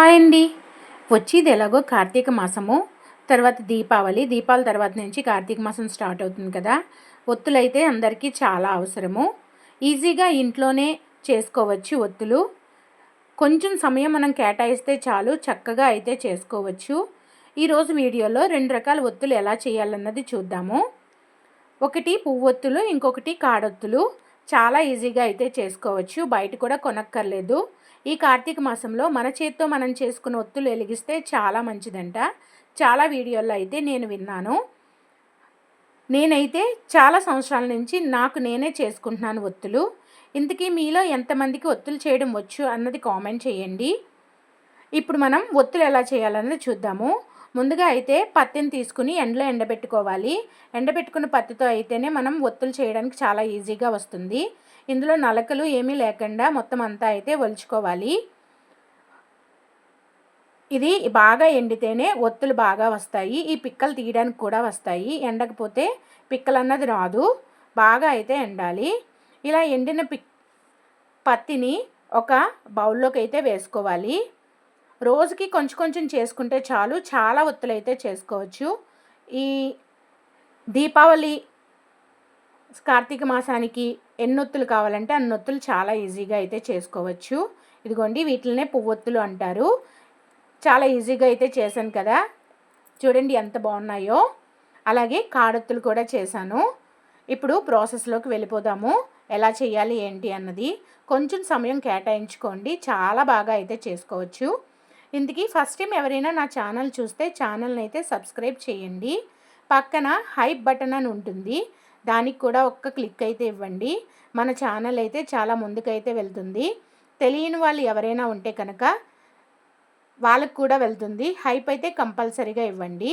Hi అండి వచ్చేది ఎలాగో కార్తీక మాసము తర్వాత దీపావళి దీపావళి తర్వాత నుంచి కార్తీక మాసం స్టార్ట్ అవుతుంది కదా. ఒత్తులు అయితే అందరికీ చాలా అవసరము. ఈజీగా ఇంట్లోనే చేసుకోవచ్చు ఒత్తులు. కొంచెం సమయం మనం కేటాయిస్తే చాలు చక్కగా అయితే చేసుకోవచ్చు. ఈరోజు వీడియోలో రెండు రకాల ఒత్తులు ఎలా చేయాలన్నది చూద్దాము. ఒకటి పువ్వొత్తులు ఇంకొకటి కాడొత్తులు. చాలా ఈజీగా అయితే చేసుకోవచ్చు. బయట కూడా కొనక్కర్లేదు. ఈ కార్తీక మాసంలో మన చేత్తో మనం చేసుకున్న ఒత్తులు వెలిగిస్తే చాలా మంచిదంట. చాలా వీడియోల్లో అయితే నేను విన్నాను. నేనైతే చాలా సంవత్సరాల నుంచి నాకు నేనే చేసుకుంటున్నాను ఒత్తులు. ఇంతకీ మీలో ఎంతమందికి ఒత్తులు చేయడం వచ్చు అన్నది కామెంట్ చేయండి. ఇప్పుడు మనం ఒత్తులు ఎలా చేయాలన్నది చూద్దాము. ముందుగా అయితే పత్తిని తీసుకుని ఎండలో ఎండబెట్టుకోవాలి. ఎండబెట్టుకున్న పత్తితో అయితేనే మనం ఒత్తులు చేయడానికి చాలా ఈజీగా వస్తుంది. ఇందులో నలకలు ఏమీ లేకుండా మొత్తం అంతా అయితే ఒలుచుకోవాలి. ఇది బాగా ఎండితేనే ఒత్తులు బాగా వస్తాయి. ఈ పిక్కలు తీయడానికి కూడా వస్తాయి. ఎండకపోతే పిక్కలు అన్నది రాదు. బాగా అయితే ఎండాలి. ఇలా ఎండిన పిక్ పత్తిని ఒక బౌల్లోకి అయితే వేసుకోవాలి. రోజుకి కొంచెం కొంచెం చేసుకుంటే చాలు. చాలా ఒత్తులు అయితే చేసుకోవచ్చు. ఈ దీపావళి కార్తీక మాసానికి ఎన్నొత్తులు కావాలంటే అన్నొత్తులు చాలా ఈజీగా అయితే చేసుకోవచ్చు. ఇదిగోండి వీటినే పువ్వొత్తులు అంటారు. చాలా ఈజీగా అయితే చేశాను కదా. చూడండి ఎంత బాగున్నాయో. అలాగే కాడొత్తులు కూడా చేశాను. ఇప్పుడు ప్రాసెస్లోకి వెళ్ళిపోదాము. ఎలా చేయాలి ఏంటి అన్నది. కొంచెం సమయం కేటాయించుకోండి. చాలా బాగా అయితే చేసుకోవచ్చు. ఇందుకీ ఫస్ట్ టైం ఎవరైనా నా ఛానల్ చూస్తే ఛానల్ని అయితే సబ్స్క్రైబ్ చేయండి. పక్కన హైప్ బటన్ అని ఉంటుంది. దానికి కూడా ఒక్క క్లిక్ అయితే ఇవ్వండి. మన ఛానల్ అయితే చాలా ముందుకైతే వెళ్తుంది. తెలియని వాళ్ళు ఎవరైనా ఉంటే కనుక వాళ్ళకు కూడా వెళ్తుంది. హైప్ అయితే కంపల్సరీగా ఇవ్వండి.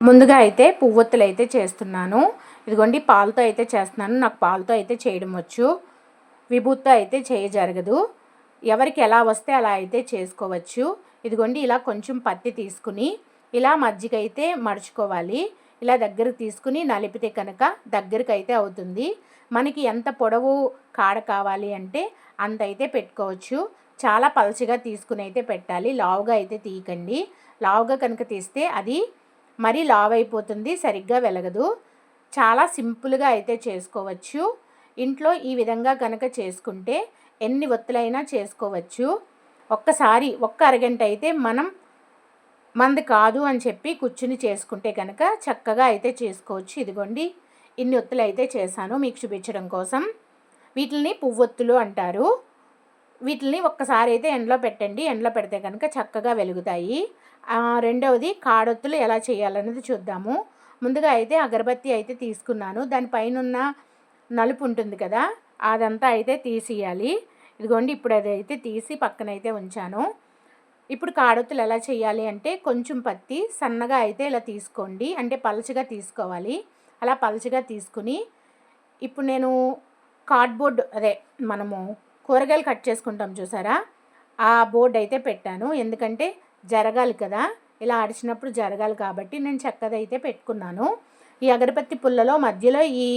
ముందుగా అయితే పువ్వొత్తులు అయితే చేస్తున్నాను. ఇదిగోండి పాలతో అయితే చేస్తున్నాను. నాకు పాలతో అయితే చేయడం వచ్చు. విభూతితో అయితే చేయ జరగదు ఎవరికి ఎలా వస్తే అలా అయితే చేసుకోవచ్చు. ఇదిగోండి ఇలా కొంచెం పత్తి తీసుకుని ఇలా మజ్జిగ అయితే మడుచుకోవాలి. ఇలా దగ్గరకు తీసుకుని నలిపితే కనుక దగ్గరికి అయితే అవుతుంది. మనకి ఎంత పొడవు కాడ కావాలి అంటే అంత అయితే పెట్టుకోవచ్చు. చాలా పలచగా తీసుకుని అయితే పెట్టాలి. లావుగా అయితే తీయకండి. లావుగా కనుక తీస్తే అది మరీ లావ్ అయిపోతుంది సరిగ్గా వెలగదు. చాలా సింపుల్గా అయితే చేసుకోవచ్చు. ఇంట్లో ఈ విధంగా కనుక చేసుకుంటే ఎన్ని ఒత్తులైనా చేసుకోవచ్చు. ఒక్కసారి ఒక్క అరగంట అయితే మనం మంది కాదు అని చెప్పి కూర్చుని చేసుకుంటే కనుక చక్కగా అయితే చేసుకోవచ్చు. ఇదిగోండి ఇన్ని ఒత్తులు అయితే చేశాను మీకు చూపించడం కోసం. వీటిని పువ్వొత్తులు అంటారు. వీటిని ఒక్కసారి అయితే ఎండలో పెట్టండి. ఎండలో పెడితే కనుక చక్కగా వెలుగుతాయి. రెండవది కాడొత్తులు ఎలా చేయాలన్నది చూద్దాము. ముందుగా అయితే అగరబత్తి అయితే తీసుకున్నాను. దానిపైన ఉన్న నలుపు ఉంటుంది కదా అదంతా అయితే తీసేయాలి ఇదిగోండి ఇప్పుడు అదైతే తీసి పక్కనైతే ఉంచాను. ఇప్పుడు కాడొత్తులు ఎలా చేయాలి అంటే కొంచెం పత్తి సన్నగా అయితే ఇలా తీసుకోండి. అంటే పలచగా తీసుకోవాలి. అలా పలచగా తీసుకుని ఇప్పుడు నేను కార్డ్బోర్డ్ అదే మనము కూరగాయలు కట్ చేసుకుంటాం చూసారా? ఆ బోర్డ్ అయితే పెట్టాను. ఎందుకంటే జరగాలి కదా. ఇలా అడిచినప్పుడు జరగాలి కాబట్టి నేను చక్కదైతే పెట్టుకున్నాను. ఈ అగరబత్తి పుల్లలో మధ్యలో ఈ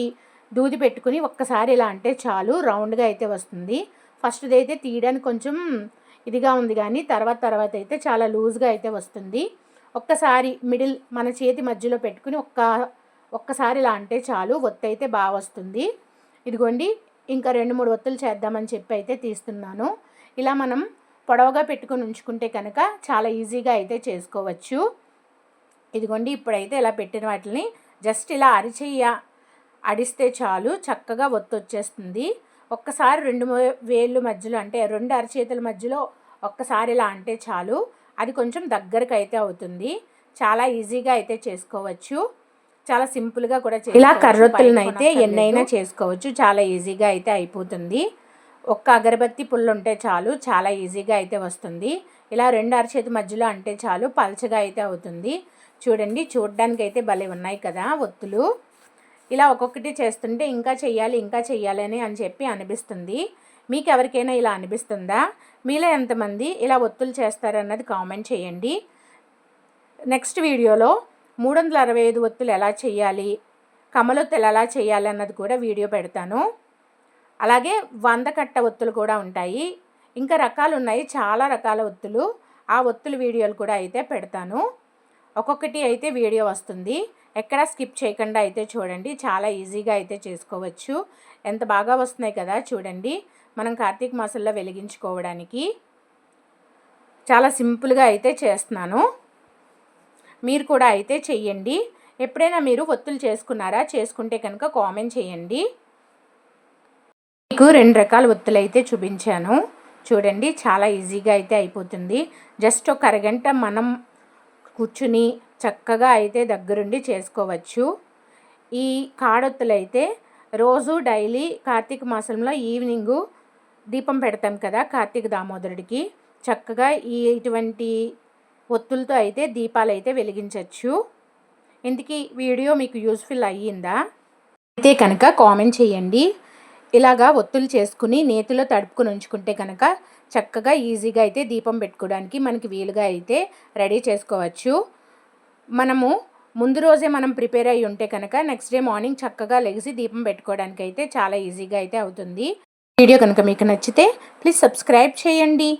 దూది పెట్టుకుని ఒక్కసారి ఇలా అంటే చాలు. రౌండ్గా అయితే వస్తుంది. ఫస్ట్ది అయితే తీయడానికి కొంచెం ఇదిగా ఉంది కానీ తర్వాత తర్వాత అయితే చాలా లూజ్గా అయితే వస్తుంది. ఒక్కసారి మిడిల్ మన చేతి మధ్యలో పెట్టుకుని ఒక్క ఒక్కసారి ఇలా అంటే చాలు ఒత్తి అయితే బాగా వస్తుంది. ఇదిగోండి ఇంకా రెండు మూడు ఒత్తులు చేద్దామని చెప్పి అయితే తీస్తున్నాను. ఇలా మనం పొడవుగా పెట్టుకొని ఉంచుకుంటే కనుక చాలా ఈజీగా అయితే చేసుకోవచ్చు. ఇదిగోండి ఇప్పుడైతే ఇలా పెట్టిన వాటిని జస్ట్ ఇలా అరిచెయ్య అడిస్తే చాలు చక్కగా ఒత్తు వచ్చేస్తుంది. ఒక్కసారి రెండు వేళ్ళు మధ్యలో అంటే రెండు అరచేతుల మధ్యలో ఒక్కసారి ఇలా అంటే చాలు. అది కొంచెం దగ్గరకు అయితే అవుతుంది. చాలా ఈజీగా అయితే చేసుకోవచ్చు. చాలా సింపుల్గా కూడా ఇలా కర్రొత్తులను అయితే ఎన్నైనా చేసుకోవచ్చు. చాలా ఈజీగా అయితే అయిపోతుంది. ఒక్క అగరబత్తి పుల్లు ఉంటే చాలు. చాలా ఈజీగా అయితే వస్తుంది. ఇలా రెండు అరచేతి మధ్యలో అంటే చాలు. పల్చగా అయితే అవుతుంది. చూడండి చూడడానికి అయితే భలే ఉన్నాయి కదా ఒత్తులు. ఇలా ఒక్కొక్కటి చేస్తుంటే ఇంకా చెయ్యాలి ఇంకా చెయ్యాలని అని చెప్పి అనిపిస్తుంది. మీకు ఎవరికైనా ఇలా అనిపిస్తుందా? మీలో ఎంతమంది ఇలా ఒత్తులు చేస్తారన్నది కామెంట్ చేయండి. నెక్స్ట్ వీడియోలో మూడు వందల అరవై ఐదు ఒత్తులు ఎలా చేయాలి కమలొత్తులు ఎలా చేయాలి అన్నది కూడా వీడియో పెడతాను. అలాగే వంద కట్ట ఒత్తులు కూడా ఉంటాయి. ఇంకా రకాలు ఉన్నాయి చాలా రకాల ఒత్తులు. ఆ ఒత్తుల వీడియోలు కూడా అయితే పెడతాను. ఒక్కొక్కటి అయితే వీడియో వస్తుంది. ఎక్కడా స్కిప్ చేయకుండా అయితే చూడండి. చాలా ఈజీగా అయితే చేసుకోవచ్చు. ఎంత బాగా వస్తున్నాయి కదా చూడండి. మనం కార్తీక మాసంలో వెలిగించుకోవడానికి చాలా సింపుల్గా అయితే చేస్తున్నాను. మీరు కూడా అయితే చెయ్యండి. ఎప్పుడైనా మీరు ఒత్తులు చేసుకున్నారా? చేసుకుంటే కనుక కామెంట్ చేయండి. మీకు రెండు రకాల ఒత్తులు అయితే చూపించాను. చూడండి చాలా ఈజీగా అయితే అయిపోతుంది. జస్ట్ ఒక అరగంట మనం కూర్చుని చక్కగా అయితే దగ్గరుండి చేసుకోవచ్చు. ఈ కాడొత్తులు అయితే రోజు డైలీ కార్తీక మాసంలో ఈవినింగు దీపం పెడతాం కదా కార్తీక దామోదరుడికి. చక్కగా ఈ ఇటువంటి ఒత్తులతో అయితే దీపాలు అయితే వెలిగించవచ్చు ఇందుకు వీడియో మీకు యూస్ఫుల్ అయ్యిందా? అయితే కనుక కామెంట్ చేయండి. ఇలాగా ఒత్తులు చేసుకుని నేతిలో తడుపుకుని ఉంచుకుంటే కనుక చక్కగా ఈజీగా అయితే దీపం పెట్టుకోవడానికి మనకి వీలుగా అయితే రెడీ చేసుకోవచ్చు. మనము ముందు రోజే మనం ప్రిపేర్ అయ్యి ఉంటే కనుక నెక్స్ట్ డే మార్నింగ్ చక్కగా లెగిసి దీపం పెట్టుకోవడానికి అయితే చాలా ఈజీగా అయితే అవుతుంది. వీడియో కనుక మీకు నచ్చితే ప్లీజ్ సబ్స్క్రైబ్ చేయండి.